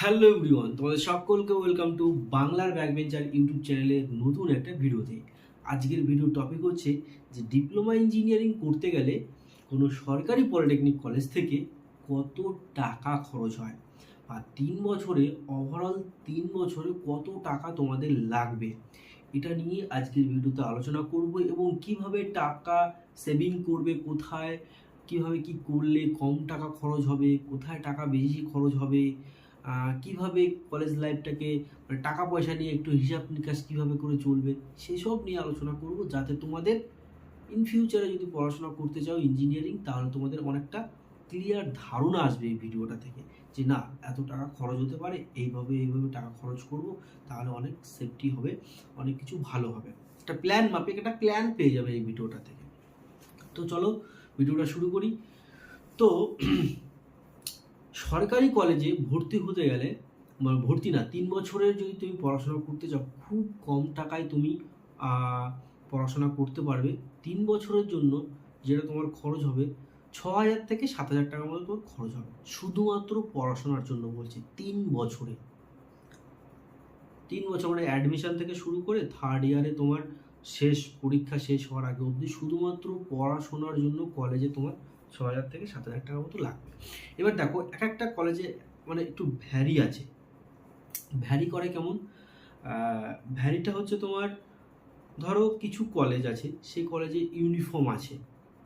Hello everyone, তোমাদের সকলকে welcome to বাংলার ব্যাকবেঞ্চার ইউটিউব চ্যানেলের নতুন একটা ভিডিওতে। আজকের ভিডিও টপিক হচ্ছে যে ডিপ্লোমা ইঞ্জিনিয়ারিং করতে গেলে কোনো সরকারি পলিটেকনিক কলেজ থেকে কত টাকা খরচ হয় আর তিন বছরে ওভারঅল তিন বছরে কত টাকা তোমাদের লাগবে? এটা নিয়ে আজকের ভিডিওতে আলোচনা করব এবং কীভাবে টাকা সেভিং করবে, কোথায়, কীভাবে কি করলে কম টাকা খরচ হবে, কোথায় টাকা বেশি খরচ হবে কীভাবে কলেজ লাইফটাকে মানে টাকা পয়সা নিয়ে একটু হিসাব নিকাশ কীভাবে করে চলবে সেসব নিয়ে আলোচনা করব, যাতে তোমাদের ইন ফিউচারে যদি পড়াশোনা করতে চাও ইঞ্জিনিয়ারিং তাহলে তোমাদের অনেকটা ক্লিয়ার ধারণা আসবে এই ভিডিওটা থেকে, যে না, এত টাকা খরচ হতে পারে, এইভাবে এইভাবে টাকা খরচ করব, তাহলে অনেক সেফটি হবে, অনেক কিছু ভালো হবে। একটা প্ল্যান মাপে, একটা প্ল্যান পেয়ে যাবে এই ভিডিওটা থেকে। তো চলো ভিডিওটা শুরু করি। তো সরকারি কলেজে ভর্তি হতে গেলে মানে ভর্তি না, তিন বছরের যদি তুমি পড়াশোনা করতে চাও, খুব কম টাকায় তুমি পড়াশোনা করতে পারবে। তিন বছরের জন্য যেটা তোমার খরচ হবে ছ হাজার থেকে সাত হাজার টাকার মতো তোমার খরচ হবে। শুধুমাত্র পড়াশোনার জন্য বলছি, তিন বছরে। তিন বছর মানে অ্যাডমিশন থেকে শুরু করে থার্ড ইয়ারে তোমার শেষ, পরীক্ষা শেষ হওয়ার আগে অবধি শুধুমাত্র পড়াশোনার জন্য কলেজে তোমার ছ হাজার থেকে সাত হাজার টাকার মতো লাগবে। এবার দেখো, এক একটা কলেজে মানে একটু ভ্যারি আছে। ভ্যারি করে কেমন? ভ্যারিটা হচ্ছে তোমার, ধরো কিছু কলেজ আছে, সেই কলেজে ইউনিফর্ম আছে,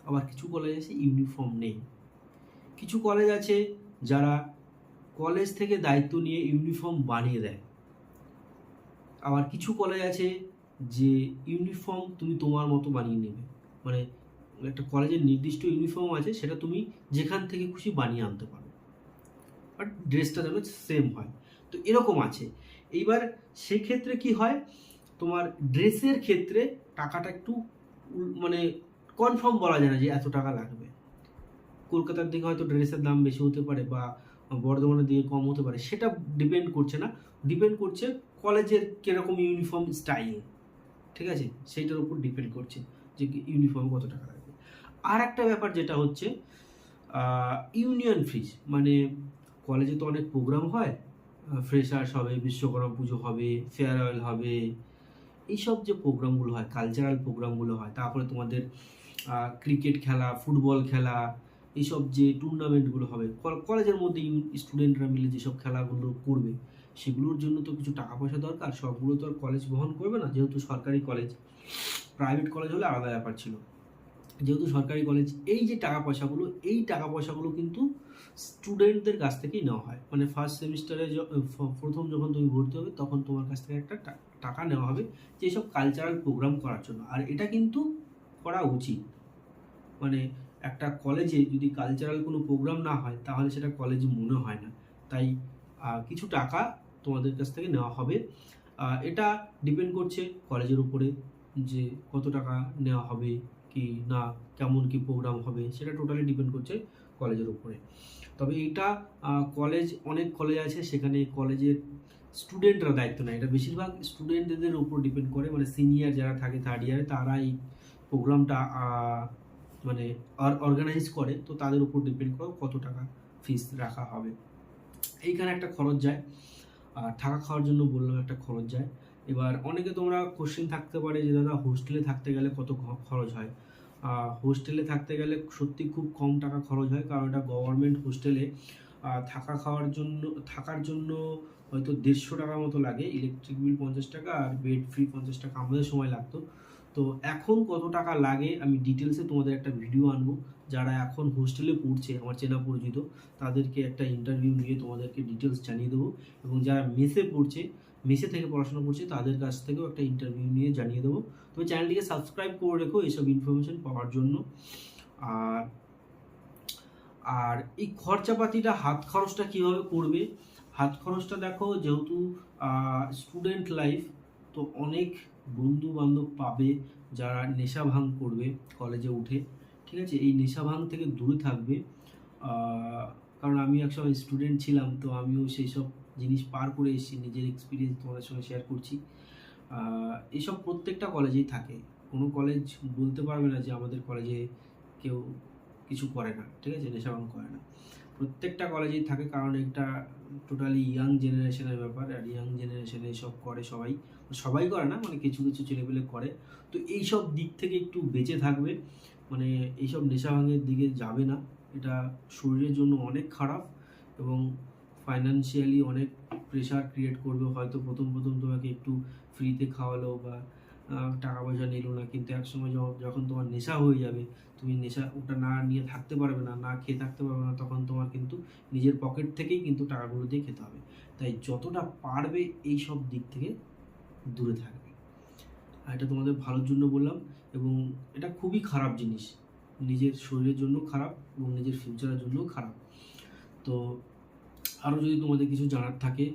আবার কিছু কলেজ আছে ইউনিফর্ম নেই। কিছু কলেজ আছে যারা কলেজ থেকে দায়িত্ব নিয়ে ইউনিফর্ম বানিয়ে দেয়। আবার কিছু কলেজ আছে যে ইউনিফর্ম তুমি তোমার মতো বানিয়ে নেবে। মানে একটা কলেজের নির্দিষ্ট ইউনিফর্ম আছে, সেটা তুমি যেখান থেকে খুশি বানিয়ে আনতে পারো। বাট ড্রেসটা যেন সেম হয়। তো এরকম আছে। এইবার সেক্ষেত্রে কি হয়? তোমার ড্রেসের ক্ষেত্রে টাকাটা একটু মানে কনফার্ম বলা যায় না যে এত টাকা লাগবে। কলকাতার দিকে হয়তো ড্রেসের দাম বেশি হতে পারে বা বর্ধমানের দিকে কম হতে পারে, সেটা ডিপেন্ড করছে না। ডিপেন্ড করছে কলেজের কীরকম ইউনিফর্ম স্টাইল ঠিক আছে? সেইটার উপর ডিপেন্ড করছে যে ইউনিফর্ম কত টাকা লাগবে। আর একটা ব্যাপার যেটা হচ্ছে ইউনিয়ন ফিজ মানে কলেজে তো অনেক প্রোগ্রাম হয় ফ্রেশার্স হবে, বিশ্বকর্মা পুজো হবে ফেয়ারওয়েল হবে, এইসব যে প্রোগ্রামগুলো হয় কালচারাল প্রোগ্রামগুলো হয়, তারপরে তোমাদের ক্রিকেট খেলা ফুটবল খেলা, এইসব যে টুর্নামেন্টগুলো হবে, কল- কলেজের মধ্যে স্টুডেন্টরা মিলে যেসব খেলাগুলো করবে, সেগুলোর জন্য তো কিছু টাকা পয়সা দরকার, সবগুলো তো আর কলেজ বহন করবে না, যেহেতু সরকারি কলেজ প্রাইভেট কলেজ হলে আলাদা ব্যাপার ছিল। যেহেতু সরকারি কলেজ এই যে টাকা পয়সাগুলো, এই টাকা পয়সাগুলো কিন্তু স্টুডেন্টদের কাছ থেকেই নেওয়া হয়। মানে ফার্স্ট সেমিস্টারে প্রথম যখন তুমি ভর্তি হবে, তখন তোমার কাছ থেকে একটা টাকা নেওয়া হবে যে সব কালচারাল প্রোগ্রাম করার জন্য। আর এটা কিন্তু করা উচিত। মানে একটা কলেজে যদি কালচারাল কোনো প্রোগ্রাম না হয়, তাহলে সেটা কলেজে মনে হয় না। তাই কিছু টাকা তোমাদের কাছ থেকে নেওয়া হবে। এটা ডিপেন্ড করছে কলেজের উপরে যে কত টাকা নেওয়া হবে। কি না, কেমন কি প্রোগ্রাম হবে, সেটা টোটালি ডিপেন্ড করছে কলেজের উপরে। তবে এটা কলেজ অনেক কলেজ আছে, সেখানে কলেজের স্টুডেন্টরা দায়িত্ব নেয়। এটা বেশিরভাগ স্টুডেন্টদের উপর ডিপেন্ড করে মানে সিনিয়র যারা থাকে থার্ড ইয়ারে তারা এই প্রোগ্রামটা মানে অর্গানাইজ করে। তো তাদের উপর ডিপেন্ড করে কত টাকা ফিস রাখা হবে। এইখানে একটা খরচ যায়। আর থাকা খাওয়ার জন্য বললাম একটা খরচ যায়। এবার অনেকে তোমরা কোশ্চেন থাকতে পারে যে, দাদা হোস্টেলে থাকতে গেলে কত খরচ হয়? হোস্টেলে থাকতে গেলে সত্যি খুব কম টাকা খরচ হয়। কারণ এটা গভর্নমেন্ট হোস্টেলে থাকা খাওয়ার জন্য, থাকার জন্য হয়তো দেড়শো টাকার মতো লাগে। ইলেকট্রিক বিল পঞ্চাশ টাকা আর বেড ফ্রি পঞ্চাশ টাকা। আমাদের সময় লাগতো। তো এখন কত টাকা লাগে আমি ডিটেলসে তোমাদের একটা ভিডিও আনব। যারা এখন হোস্টেলে পড়ছে, আমার চেনা পরিচিত, তাদেরকে একটা ইন্টারভিউ নিয়ে তোমাদেরকে ডিটেলস জানিয়ে দেবো। এবং যারা মেসে পড়ছে মেসে থেকে পড়াশোনা করছে, তাদের কাছ থেকেও একটা ইন্টারভিউ নিয়ে জানিয়ে দেবো। তবে চ্যানেলটিকে সাবস্ক্রাইব করে রেখো এইসব ইনফরমেশন পাওয়ার জন্য। আর আর এই খরচাপাতিটা, হাত খরচটা কীভাবে করবে? হাত খরচটা দেখো, যেহেতু স্টুডেন্ট লাইফ তো অনেক বন্ধু বান্ধব পাবে যারা নেশা ভাঙ করবে কলেজে উঠে। ঠিক আছে? এই নেশা ভাঙ থেকে দূরে থাকবে। কারণ আমি একসময় স্টুডেন্ট ছিলাম, তো আমিও সেই সব জিনিস পার করে এসেছি নিজের এক্সপিরিয়েন্স তোমাদের সঙ্গে শেয়ার করছি। এসব প্রত্যেকটা কলেজেই থাকে। কোনো কলেজ বলতে পারবে না যে আমাদের কলেজে কেউ কিছু করে না, ঠিক আছে? নেশা ভাঙ করে না। প্রত্যেকটা কলেজেই থাকে কারণ এটা টোটালি ইয়াং জেনারেশনের ব্যাপার আর ইয়াং জেনারেশনে এইসব করে সবাই। সবাই করে না মানে কিছু কিছু ছেলেপেলে করে। তো এইসব দিক থেকে একটু বেঁচে থাকবে। মানে এইসব নেশা ভাঙের দিকে যাবে না। এটা শরীরের জন্য অনেক খারাপ এবং ফাইনান্সিয়ালি অনেক প্রেশার ক্রিয়েট করবে। হয়তো প্রথম প্রথম তোমাকে একটু ফ্রিতে খাওয়ালো বা টাকা পয়সা নিল না। কিন্তু একসময় য- যখন তোমার নেশা হয়ে যাবে, তুমি নেশা, ওটা না নিয়ে থাকতে পারবে না না খেয়ে থাকতে পারবে না, তখন তোমার কিন্তু নিজের পকেট থেকেই কিন্তু টাকাগুলো দিয়ে খেতে হবে। তাই যতটা পারবে এই সব দিক থেকে দূরে থাকবে। আর এটা তোমাদের ভালোর জন্য বললাম এবং এটা খুবই খারাপ জিনিস। নিজের শরীরের জন্য খারাপ এবং নিজের ফিউচারের জন্যও খারাপ। তো আরও যদি তোমাদের কিছু জানার থাকে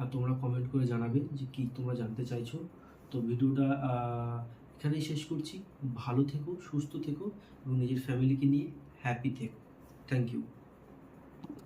আর তোমরা কমেন্ট করে জানাবে যে কি তোমরা জানতে চাইছো। তো ভিডিওটা এখানেই শেষ করছি। ভালো থেকো, সুস্থ থেকো এবং নিজের ফ্যামিলিকে নিয়ে হ্যাপি থেকো। Thank you